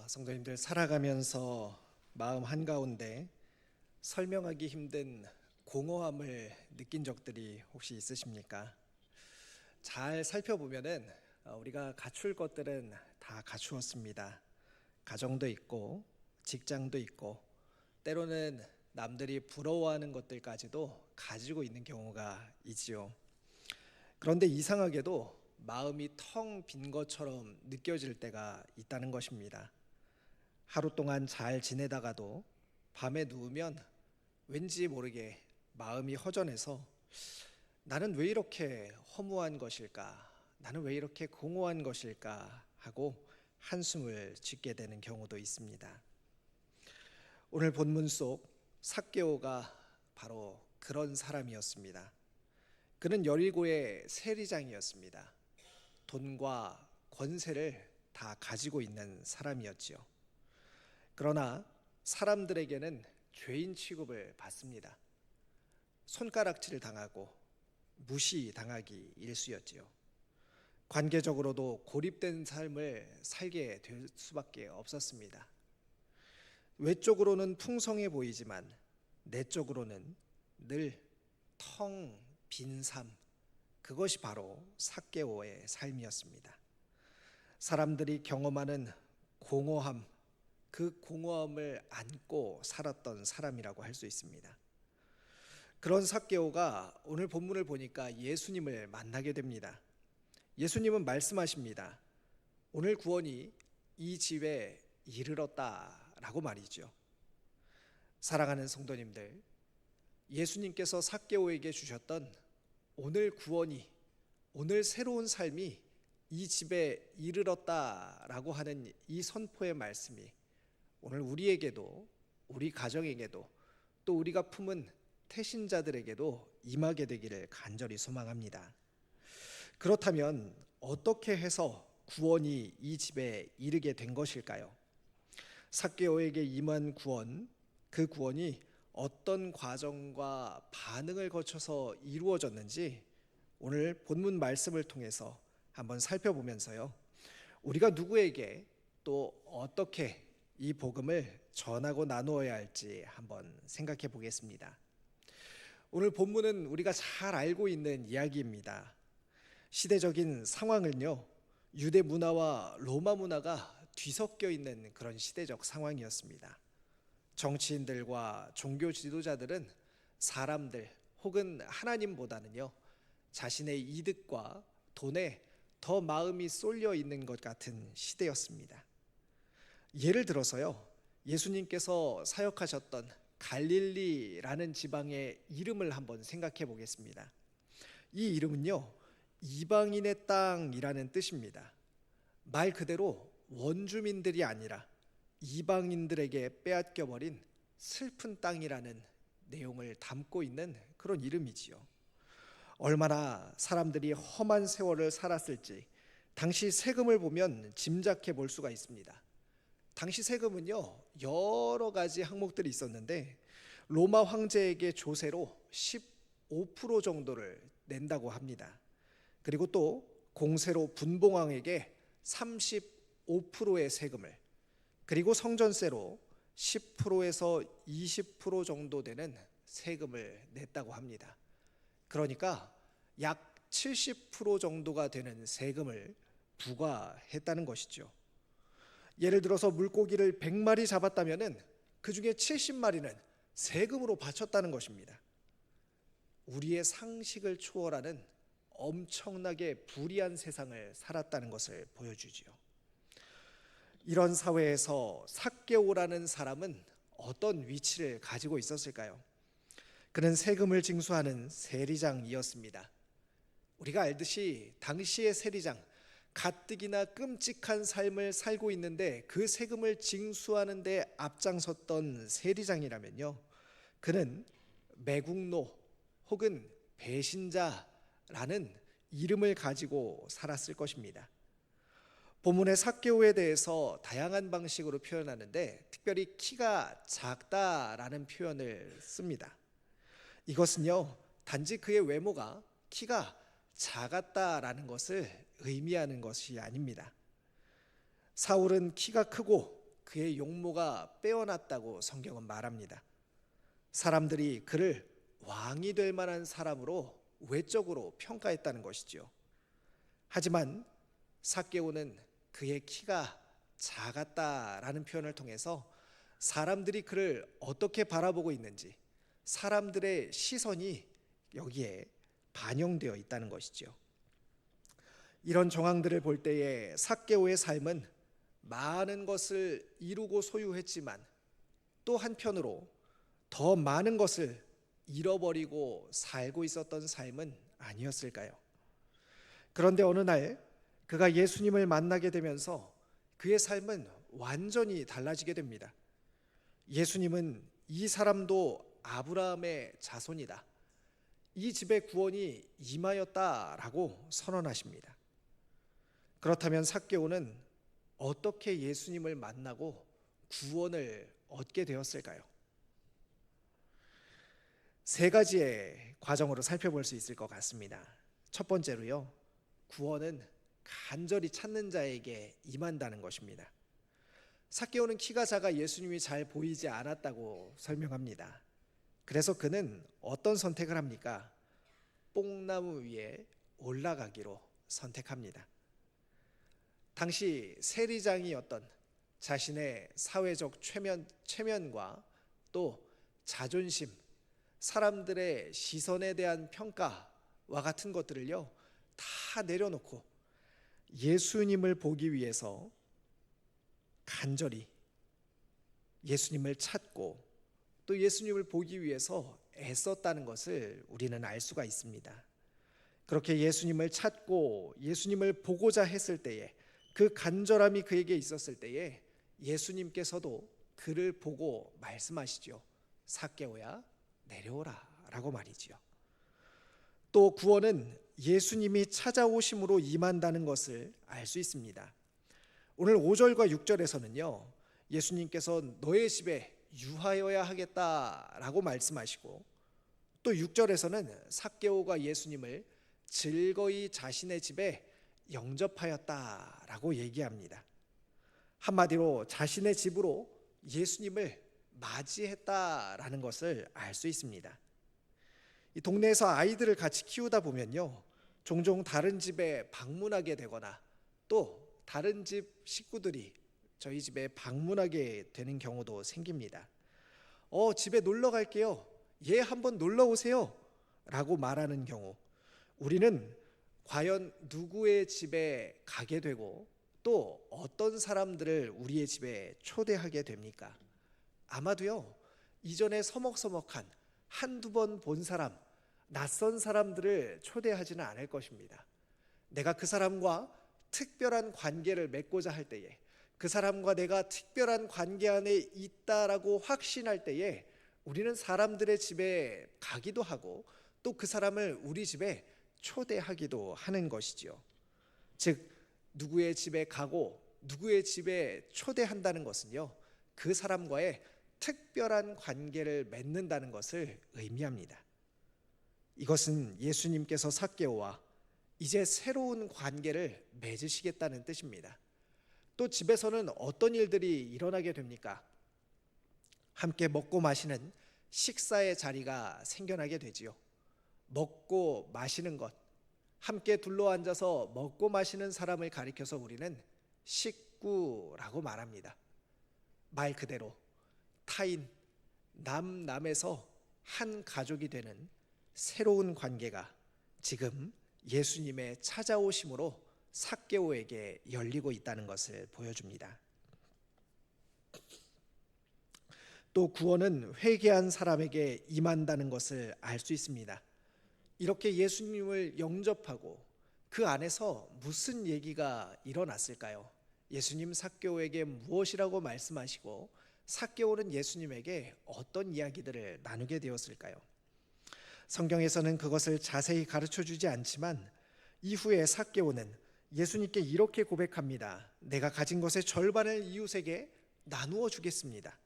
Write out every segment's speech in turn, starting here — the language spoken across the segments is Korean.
아, 성도님들 살아가면서 마음 한가운데 설명하기 힘든 공허함을 느낀 적들이 혹시 있으십니까? 잘 살펴보면은 어, 우리가 갖출 것들은 다 갖추었습니다. 가정도 있고 직장도 있고 때로는 남들이 부러워하는 것들까지도 가지고 있는 경우가 있지요. 그런데 이상하게도 마음이 텅 빈 것처럼 느껴질 때가 있다는 것입니다. 하루 동안 잘 지내다가도 밤에 누우면 왠지 모르게 마음이 허전해서 나는 왜 이렇게 허무한 것일까? 나는 왜 이렇게 공허한 것일까? 하고 한숨을 짓게 되는 경우도 있습니다. 오늘 본문 속 삭개오가 바로 그런 사람이었습니다. 그는 여리고의 세리장이었습니다. 돈과 권세를 다 가지고 있는 사람이었지요. 그러나 사람들에게는 죄인 취급을 받습니다. 손가락질 당하고 무시 당하기 일쑤였지요. 관계적으로도 고립된 삶을 살게 될 수밖에 없었습니다. 외적으로는 풍성해 보이지만 내적으로는 늘 텅 빈 삶, 그것이 바로 사개오의 삶이었습니다. 사람들이 경험하는 공허함, 그 공허함을 안고 살았던 사람이라고 할 수 있습니다. 그런 사개오가 오늘 본문을 보니까 예수님을 만나게 됩니다. 예수님은 말씀하십니다. 오늘 구원이 이 집에 이르렀다라고 말이죠. 사랑하는 성도님들, 예수님께서 사개오에게 주셨던 오늘 구원이 오늘 새로운 삶이 이 집에 이르렀다라고 하는 이 선포의 말씀이 오늘 우리에게도 우리 가정에게도 또 우리가 품은 태신자들에게도 임하게 되기를 간절히 소망합니다. 그렇다면 어떻게 해서 구원이 이 집에 이르게 된 것일까요? 삭개오에게 임한 구원, 그 구원이 어떤 과정과 반응을 거쳐서 이루어졌는지 오늘 본문 말씀을 통해서 한번 살펴보면서요. 우리가 누구에게 또 어떻게 이 복음을 전하고 나누어야 할지 한번 생각해 보겠습니다. 오늘 본문은 우리가 잘 알고 있는 이야기입니다. 시대적인 상황은요, 유대 문화와 로마 문화가 뒤섞여 있는 그런 시대적 상황이었습니다. 정치인들과 종교 지도자들은 사람들 혹은 하나님보다는요, 자신의 이득과 돈에 더 마음이 쏠려 있는 것 같은 시대였습니다. 예를 들어서요, 예수님께서 사역하셨던 갈릴리라는 지방의 이름을 한번 생각해 보겠습니다. 이 이름은요, 이방인의 땅이라는 뜻입니다. 말 그대로 원주민들이 아니라 이방인들에게 빼앗겨 버린 슬픈 땅이라는 내용을 담고 있는 그런 이름이지요. 얼마나 사람들이 험한 세월을 살았을지 당시 세금을 보면 짐작해 볼 수가 있습니다. 당시 세금은요, 여러 가지 항목들이 있었는데, 로마 황제에게 조세로 15% 정도를 낸다고 합니다. 그리고 또 공세로 분봉왕에게 35%의 세금을, 그리고 성전세로 10%에서 20% 정도 되는 세금을 냈다고 합니다. 그러니까 약 70% 정도가 되는 세금을 부과했다는 것이죠. 예를 들어서 물고기를 100마리 잡았다면은 그 중에 70마리는 세금으로 바쳤다는 것입니다. 우리의 상식을 초월하는 엄청나게 불의한 세상을 살았다는 것을 보여주지요. 이런 사회에서 삭개오라는 사람은 어떤 위치를 가지고 있었을까요? 그는 세금을 징수하는 세리장이었습니다. 우리가 알듯이 당시의 세리장 가뜩이나 끔찍한 삶을 살고 있는데 그 세금을 징수하는 데 앞장섰던 세리장이라면요. 그는 매국노 혹은 배신자라는 이름을 가지고 살았을 것입니다. 본문의 삭개오에 대해서 다양한 방식으로 표현하는데 특별히 키가 작다라는 표현을 씁니다. 이것은요, 단지 그의 외모가 키가 작았다라는 것을 의미하는 것이 아닙니다. 사울은 키가 크고 그의 용모가 빼어났다고 성경은 말합니다. 사람들이 그를 왕이 될 만한 사람으로 외적으로 평가했다는 것이지요. 하지만 사개오는 그의 키가 작았다라는 표현을 통해서 사람들이 그를 어떻게 바라보고 있는지 사람들의 시선이 여기에 반영되어 있다는 것이지요. 이런 정황들을 볼 때에 사개오의 삶은 많은 것을 이루고 소유했지만 또 한편으로 더 많은 것을 잃어버리고 살고 있었던 삶은 아니었을까요? 그런데 어느 날 그가 예수님을 만나게 되면서 그의 삶은 완전히 달라지게 됩니다. 예수님은 이 사람도 아브라함의 자손이다. 이 집의 구원이 임하였다라고 선언하십니다. 그렇다면 삭개오는 어떻게 예수님을 만나고 구원을 얻게 되었을까요? 세 가지의 과정으로 살펴볼 수 있을 것 같습니다. 첫 번째로요. 구원은 간절히 찾는 자에게 임한다는 것입니다. 삭개오는 키가 작아 예수님이 잘 보이지 않았다고 설명합니다. 그래서 그는 어떤 선택을 합니까? 뽕나무 위에 올라가기로 선택합니다. 당시 세리장이었던 자신의 사회적 최면, 최면과 또 자존심, 사람들의 시선에 대한 평가와 같은 것들을요, 다 내려놓고 예수님을 보기 위해서 간절히 예수님을 찾고 또 예수님을 보기 위해서 애썼다는 것을 우리는 알 수가 있습니다. 그렇게 예수님을 찾고 예수님을 보고자 했을 때에 그 간절함이 그에게 있었을 때에 예수님께서도 그를 보고 말씀하시죠. 사개오야 내려오라라고 말이지요. 또 구원은 예수님이 찾아오심으로 임한다는 것을 알 수 있습니다. 오늘 5절과 6절에서는요. 예수님께서 너의 집에 유하여야 하겠다라고 말씀하시고 또 6절에서는 삭개오가 예수님을 즐거이 자신의 집에 영접하였다라고 얘기합니다. 한마디로 자신의 집으로 예수님을 맞이했다라는 것을 알 수 있습니다. 이 동네에서 아이들을 같이 키우다 보면요. 종종 다른 집에 방문하게 되거나 또 다른 집 식구들이 저희 집에 방문하게 되는 경우도 생깁니다. 어, 집에 놀러 갈게요. 얘 한번 놀러 오세요. 라고 말하는 경우 우리는 과연 누구의 집에 가게 되고 또 어떤 사람들을 우리의 집에 초대하게 됩니까? 아마도요, 이전에 서먹서먹한 한두 번 본 사람, 낯선 사람들을 초대하지는 않을 것입니다. 내가 그 사람과 특별한 관계를 맺고자 할 때에 그 사람과 내가 특별한 관계 안에 있다라고 확신할 때에 우리는 사람들의 집에 가기도 하고 또 그 사람을 우리 집에 초대하기도 하는 것이지요. 즉 누구의 집에 가고 누구의 집에 초대한다는 것은요. 그 사람과의 특별한 관계를 맺는다는 것을 의미합니다. 이것은 예수님께서 삭개오와 이제 새로운 관계를 맺으시겠다는 뜻입니다. 또 집에서는 어떤 일들이 일어나게 됩니까? 함께 먹고 마시는 식사의 자리가 생겨나게 되지요. 먹고 마시는 것, 함께 둘러 앉아서 먹고 마시는 사람을 가리켜서 우리는 식구라고 말합니다. 말 그대로 타인, 남, 남에서 한 가족이 되는 새로운 관계가 지금 예수님의 찾아오심으로 삭개오에게 열리고 있다는 것을 보여줍니다. 또 구원은 회개한 사람에게 임한다는 것을 알 수 있습니다. 이렇게 예수님을 영접하고 그 안에서 무슨 얘기가 일어났을까요? 예수님 삭개오에게 무엇이라고 말씀하시고 삭개오는 예수님에게 어떤 이야기들을 나누게 되었을까요? 성경에서는 그것을 자세히 가르쳐 주지 않지만 이후에 삭개오는 예수님께 이렇게 고백합니다. 내가 가진 것의 절반을 이웃에게 나누어 주겠습니다.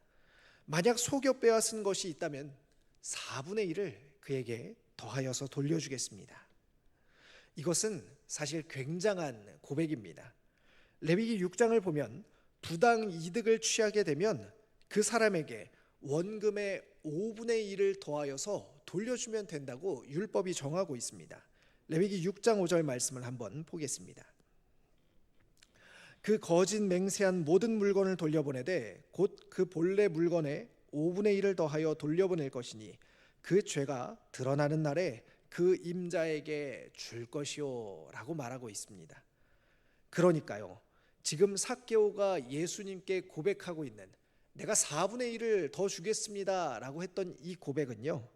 만약 속여 빼앗은 것이 있다면 4분의 1을 그에게 더하여서 돌려주겠습니다. 이것은 사실 굉장한 고백입니다. 레위기 6장을 보면 부당 이득을 취하게 되면 그 사람에게 원금의 5분의 1을 더하여서 돌려주면 된다고 율법이 정하고 있습니다. 레위기 6장 5절 말씀을 한번 보겠습니다. 그 거짓 맹세한 모든 물건을 돌려보내되 곧 그 본래 물건의 5분의 1을 더하여 돌려보낼 것이니 그 죄가 드러나는 날에 그 임자에게 줄 것이요라고 말하고 있습니다. 그러니까요. 지금 사개오가 예수님께 고백하고 있는 내가 4분의 1을 더 주겠습니다라고 했던 이 고백은요.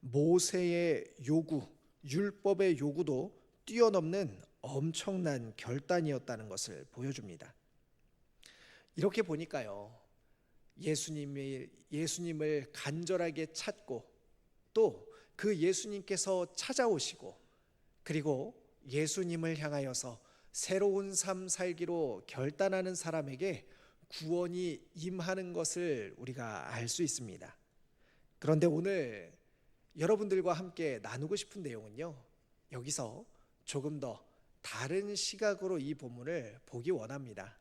모세의 요구, 율법의 요구도 뛰어넘는 엄청난 결단이었다는 것을 보여줍니다. 이렇게 보니까요. 예수님이 예수님을 간절하게 찾고 또 그 예수님께서 찾아오시고 그리고 예수님을 향하여서 새로운 삶 살기로 결단하는 사람에게 구원이 임하는 것을 우리가 알 수 있습니다. 그런데 오늘 여러분들과 함께 나누고 싶은 내용은요. 여기서 조금 더 다른 시각으로 이 본문을 보기 원합니다.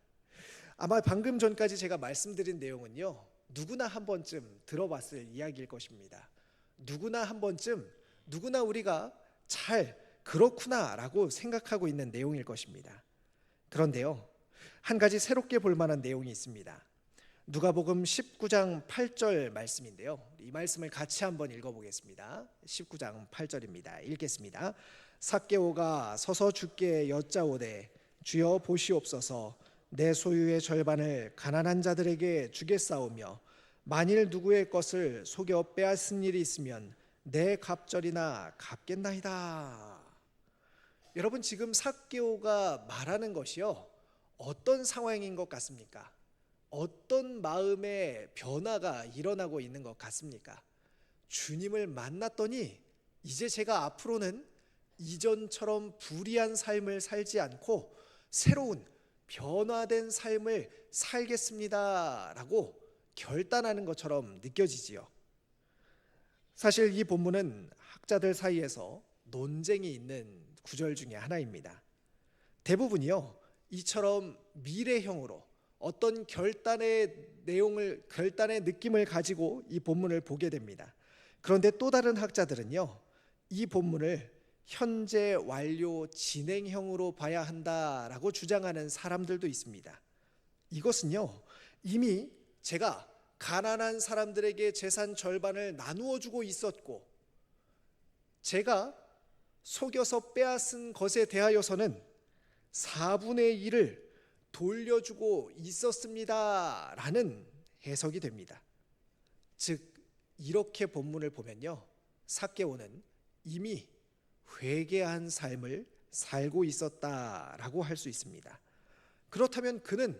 아마 방금 전까지 제가 말씀드린 내용은요. 누구나 한 번쯤 들어봤을 이야기일 것입니다. 누구나 한 번쯤 누구나 우리가 잘 그렇구나라고 생각하고 있는 내용일 것입니다. 그런데요. 한 가지 새롭게 볼 만한 내용이 있습니다. 누가복음 19장 8절 말씀인데요. 이 말씀을 같이 한번 읽어 보겠습니다. 19장 8절입니다. 읽겠습니다. 삭개오가 서서 주께 여짜오되 주여 보시옵소서 내 소유의 절반을 가난한 자들에게 주겠사오며 만일 누구의 것을 속여 빼앗은 일이 있으면 내 갑절이나 갚겠나이다. 여러분 지금 삭개오가 말하는 것이요 어떤 상황인 것 같습니까? 어떤 마음의 변화가 일어나고 있는 것 같습니까? 주님을 만났더니 이제 제가 앞으로는 이전처럼 불의한 삶을 살지 않고 새로운 변화된 삶을 살겠습니다라고 결단하는 것처럼 느껴지지요. 사실 이 본문은 학자들 사이에서 논쟁이 있는 구절 중에 하나입니다. 대부분이요. 이처럼 미래형으로 어떤 결단의 내용을 결단의 느낌을 가지고 이 본문을 보게 됩니다. 그런데 또 다른 학자들은요. 이 본문을 현재 완료 진행형으로 봐야 한다라고 주장하는 사람들도 있습니다. 이것은요. 이미 제가 가난한 사람들에게 재산 절반을 나누어 주고 있었고 제가 속여서 빼앗은 것에 대하여서는 4분의 1을 돌려주고 있었습니다 라는 해석이 됩니다. 즉 이렇게 본문을 보면요. 삭개오는 이미 회개한 삶을 살고 있었다라고 할 수 있습니다. 그렇다면 그는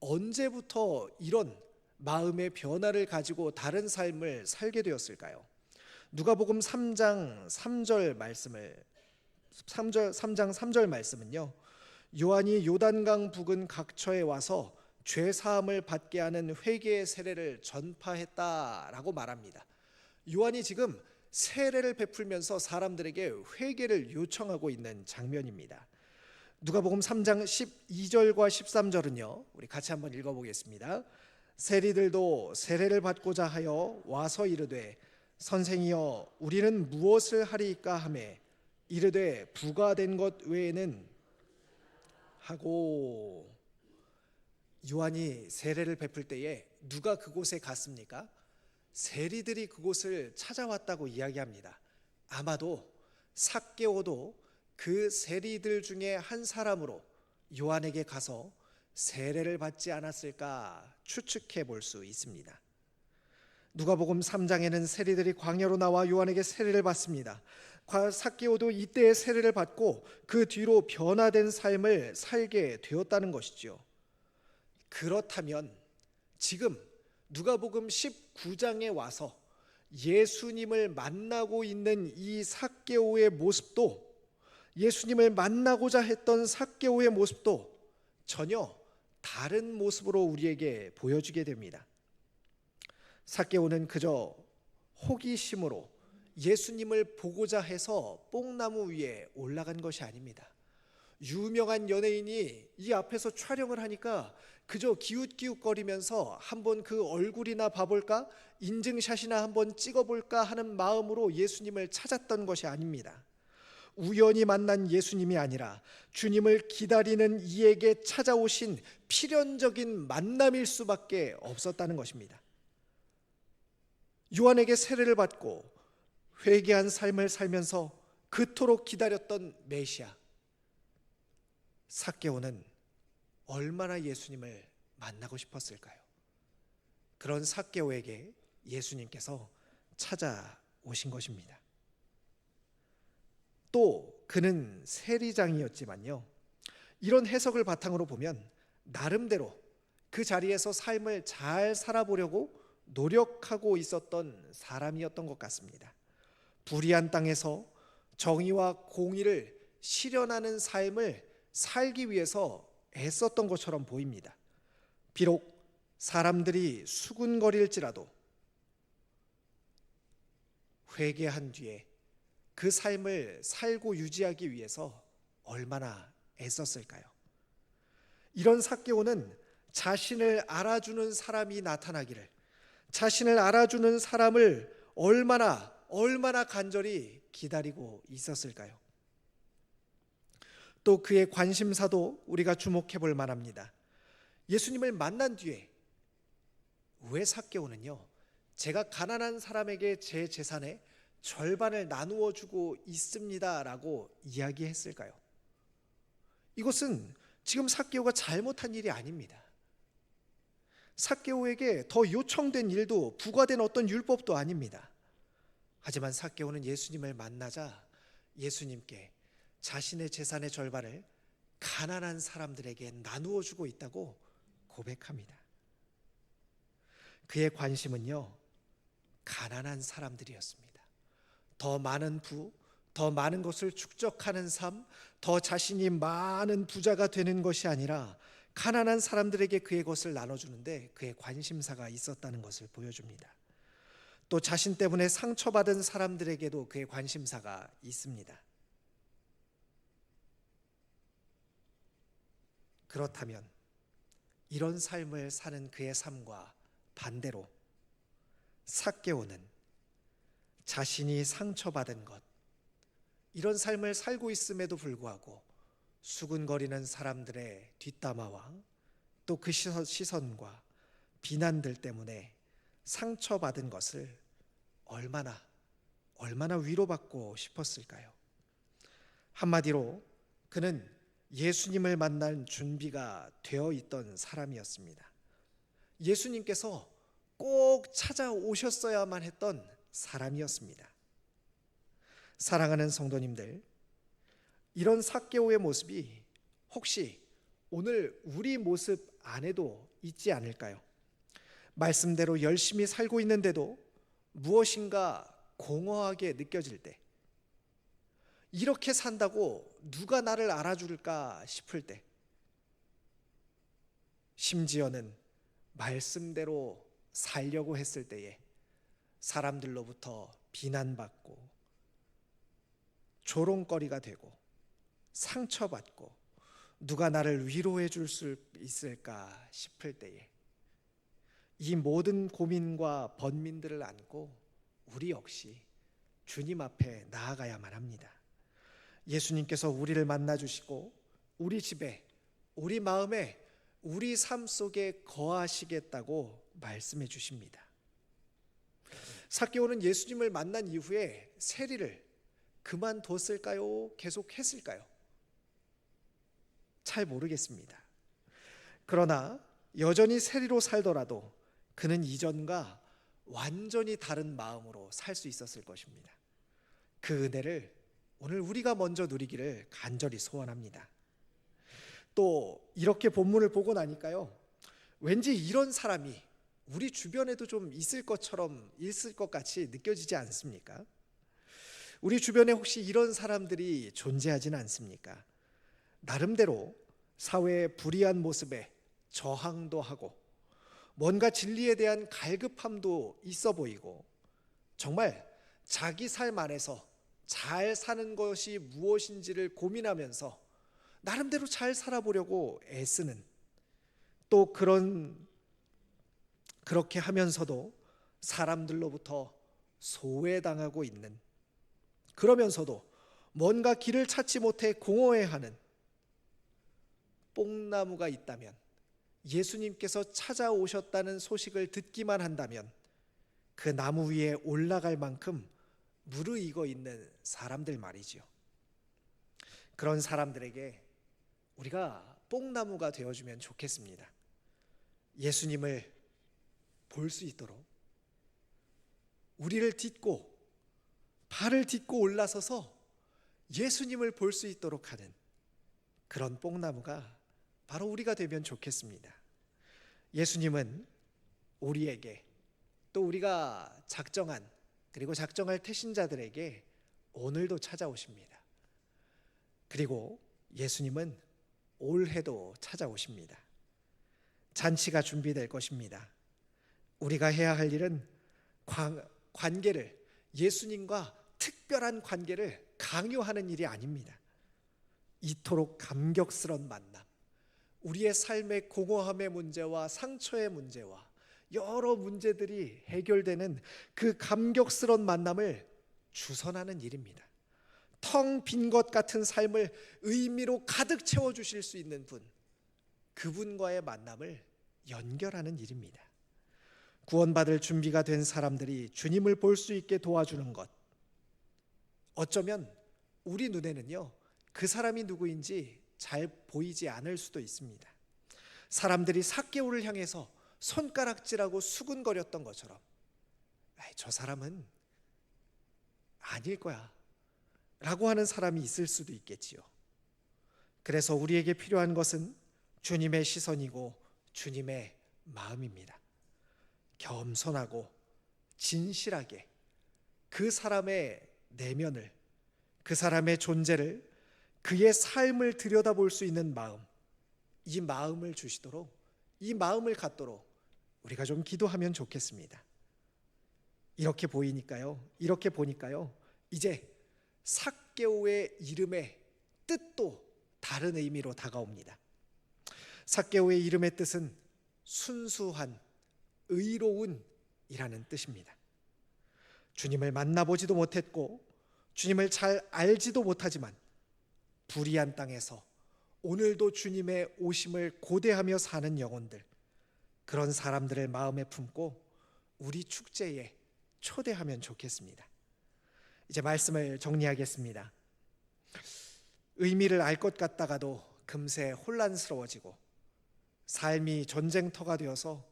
언제부터 이런 마음의 변화를 가지고 다른 삶을 살게 되었을까요? 누가복음 3장 3절 말씀을 3절 3장 3절 말씀은요. 요한이 요단강 부근 각처에 와서 죄 사함을 받게 하는 회개의 세례를 전파했다라고 말합니다. 요한이 지금 세례를 베풀면서 사람들에게 회개를 요청하고 있는 장면입니다. 누가복음 3장 12절과 13절은요. 우리 같이 한번 읽어 보겠습니다. 세리들도 세례를 받고자 하여 와서 이르되 선생이여 우리는 무엇을 하리이까 하매 이르되 부과된 것 외에는 하고 요한이 세례를 베풀 때에 누가 그곳에 갔습니까? 세리들이 그곳을 찾아왔다고 이야기합니다. 아마도 삭개오도 그 세리들 중에 한 사람으로 요한에게 가서 세례를 받지 않았을까 추측해 볼 수 있습니다. 누가복음 3장에는 세리들이 광야로 나와 요한에게 세례를 받습니다. 삭개오도 이때의 세례를 받고 그 뒤로 변화된 삶을 살게 되었다는 것이죠. 그렇다면 지금 누가복음 19장에 와서 예수님을 만나고 있는 이 삭개오의 모습도 예수님을 만나고자 했던 삭개오의 모습도 전혀 다른 모습으로 우리에게 보여주게 됩니다. 삭개오는 그저 호기심으로 예수님을 보고자 해서 뽕나무 위에 올라간 것이 아닙니다. 유명한 연예인이 이 앞에서 촬영을 하니까 그저 기웃기웃거리면서 한번 그 얼굴이나 봐볼까 인증샷이나 한번 찍어볼까 하는 마음으로 예수님을 찾았던 것이 아닙니다. 우연히 만난 예수님이 아니라 주님을 기다리는 이에게 찾아오신 필연적인 만남일 수밖에 없었다는 것입니다. 요한에게 세례를 받고 회개한 삶을 살면서 그토록 기다렸던 메시아 사케오는 얼마나 예수님을 만나고 싶었을까요? 그런 사케오에게 예수님께서 찾아오신 것입니다. 또 그는 세리장이었지만요. 이런 해석을 바탕으로 보면 나름대로 그 자리에서 삶을 잘 살아보려고 노력하고 있었던 사람이었던 것 같습니다. 불의한 땅에서 정의와 공의를 실현하는 삶을 살기 위해서 애썼던 것처럼 보입니다. 비록 사람들이 수군거릴지라도 회개한 뒤에 그 삶을 살고 유지하기 위해서 얼마나 애썼을까요? 이런 사개오는 자신을 알아주는 사람이 나타나기를 자신을 알아주는 사람을 얼마나 얼마나 간절히 기다리고 있었을까요? 또 그의 관심사도 우리가 주목해 볼 만합니다. 예수님을 만난 뒤에 왜 사개오는요? 제가 가난한 사람에게 제 재산의 절반을 나누어 주고 있습니다라고 이야기했을까요? 이것은 지금 사개오가 잘못한 일이 아닙니다. 사개오에게 더 요청된 일도 부과된 어떤 율법도 아닙니다. 하지만 사개오는 예수님을 만나자 예수님께 자신의 재산의 절반을 가난한 사람들에게 나누어 주고 있다고 고백합니다. 그의 관심은요, 가난한 사람들이었습니다. 더 많은 부, 더 많은 것을 축적하는 삶, 더 자신이 많은 부자가 되는 것이 아니라 가난한 사람들에게 그의 것을 나눠주는데 그의 관심사가 있었다는 것을 보여줍니다. 또 자신 때문에 상처받은 사람들에게도 그의 관심사가 있습니다. 그렇다면 이런 삶을 사는 그의 삶과 반대로 삭개오는 자신이 상처받은 것 이런 삶을 살고 있음에도 불구하고 수군거리는 사람들의 뒷담화와 또 그 시선과 비난들 때문에 상처받은 것을 얼마나 얼마나 위로받고 싶었을까요? 한마디로 그는 예수님을 만날 준비가 되어 있던 사람이었습니다. 예수님께서 꼭 찾아오셨어야만 했던 사람이었습니다. 사랑하는 성도님들, 이런 사개오의 모습이 혹시 오늘 우리 모습 안에도 있지 않을까요? 말씀대로 열심히 살고 있는데도 무엇인가 공허하게 느껴질 때, 이렇게 산다고 누가 나를 알아줄까 싶을 때, 심지어는 말씀대로 살려고 했을 때에 사람들로부터 비난받고 조롱거리가 되고 상처받고 누가 나를 위로해 줄 수 있을까 싶을 때에 이 모든 고민과 번민들을 안고 우리 역시 주님 앞에 나아가야만 합니다. 예수님께서 우리를 만나 주시고 우리 집에 우리 마음에 우리 삶 속에 거하시겠다고 말씀해 주십니다. 사개오는 예수님을 만난 이후에 세리를 그만뒀을까요? 계속 했을까요? 잘 모르겠습니다. 그러나 여전히 세리로 살더라도 그는 이전과 완전히 다른 마음으로 살 수 있었을 것입니다. 그 은혜를 오늘 우리가 먼저 누리기를 간절히 소원합니다. 또 이렇게 본문을 보고 나니까요. 왠지 이런 사람이 우리 주변에도 좀 있을 것처럼 있을 것 같이 느껴지지 않습니까? 우리 주변에 혹시 이런 사람들이 존재하지는 않습니까? 나름대로 사회의 불이한 모습에 저항도 하고 뭔가 진리에 대한 갈급함도 있어 보이고 정말 자기 삶 안에서 잘 사는 것이 무엇인지를 고민하면서 나름대로 잘 살아보려고 애쓰는 또 그런 그렇게 하면서도 사람들로부터 소외당하고 있는 그러면서도 뭔가 길을 찾지 못해 공허해하는 뽕나무가 있다면 예수님께서 찾아오셨다는 소식을 듣기만 한다면 그 나무 위에 올라갈 만큼 무르익어 있는 사람들 말이지요. 그런 사람들에게 우리가 뽕나무가 되어주면 좋겠습니다. 예수님을 볼 수 있도록 우리를 딛고 발을 딛고 올라서서 예수님을 볼 수 있도록 하는 그런 뽕나무가 바로 우리가 되면 좋겠습니다. 예수님은 우리에게 또 우리가 작정한 그리고 작정할 태신자들에게 오늘도 찾아오십니다. 그리고 예수님은 올해도 찾아오십니다. 잔치가 준비될 것입니다. 우리가 해야 할 일은 관, 관계를 예수님과 특별한 관계를 강요하는 일이 아닙니다. 이토록 감격스런 만남, 우리의 삶의 공허함의 문제와 상처의 문제와 여러 문제들이 해결되는 그 감격스런 만남을 주선하는 일입니다. 텅 빈 것 같은 삶을 의미로 가득 채워 주실 수 있는 분, 그분과의 만남을 연결하는 일입니다. 구원받을 준비가 된 사람들이 주님을 볼 수 있게 도와주는 것. 어쩌면 우리 눈에는요, 그 사람이 누구인지 잘 보이지 않을 수도 있습니다. 사람들이 사개오를 향해서 손가락질하고 수군거렸던 것처럼, 저 사람은 아닐 거야. 라고 하는 사람이 있을 수도 있겠지요. 그래서 우리에게 필요한 것은 주님의 시선이고 주님의 마음입니다. 겸손하고 진실하게 그 사람의 내면을 그 사람의 존재를 그의 삶을 들여다볼 수 있는 마음 이 마음을 주시도록 이 마음을 갖도록 우리가 좀 기도하면 좋겠습니다. 이렇게 보이니까요. 이렇게 보니까요. 이제 삭개오의 이름의 뜻도 다른 의미로 다가옵니다. 삭개오의 이름의 뜻은 순수한 의로운이라는 뜻입니다. 주님을 만나보지도 못했고 주님을 잘 알지도 못하지만 불의한 땅에서 오늘도 주님의 오심을 고대하며 사는 영혼들 그런 사람들을 마음에 품고 우리 축제에 초대하면 좋겠습니다. 이제 말씀을 정리하겠습니다. 의미를 알 것 같다가도 금세 혼란스러워지고 삶이 전쟁터가 되어서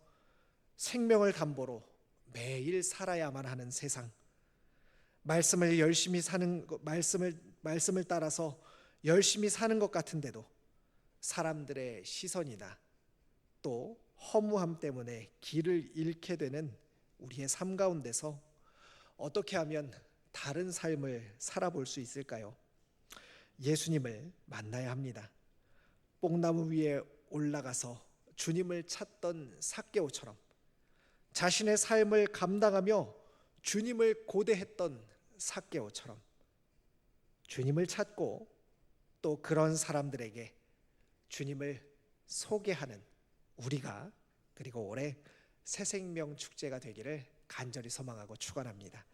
생명을 담보로 매일 살아야만 하는 세상. 말씀을 열심히 사는 것, 말씀을 말씀을 따라서 열심히 사는 것 같은데도 사람들의 시선이나 또 허무함 때문에 길을 잃게 되는 우리의 삶 가운데서 어떻게 하면 다른 삶을 살아볼 수 있을까요? 예수님을 만나야 합니다. 뽕나무 위에 올라가서 주님을 찾던 삭개오처럼 자신의 삶을 감당하며 주님을 고대했던 삭개오처럼 주님을 찾고 또 그런 사람들에게 주님을 소개하는 우리가 그리고 올해 새 생명 축제가 되기를 간절히 소망하고 축원합니다.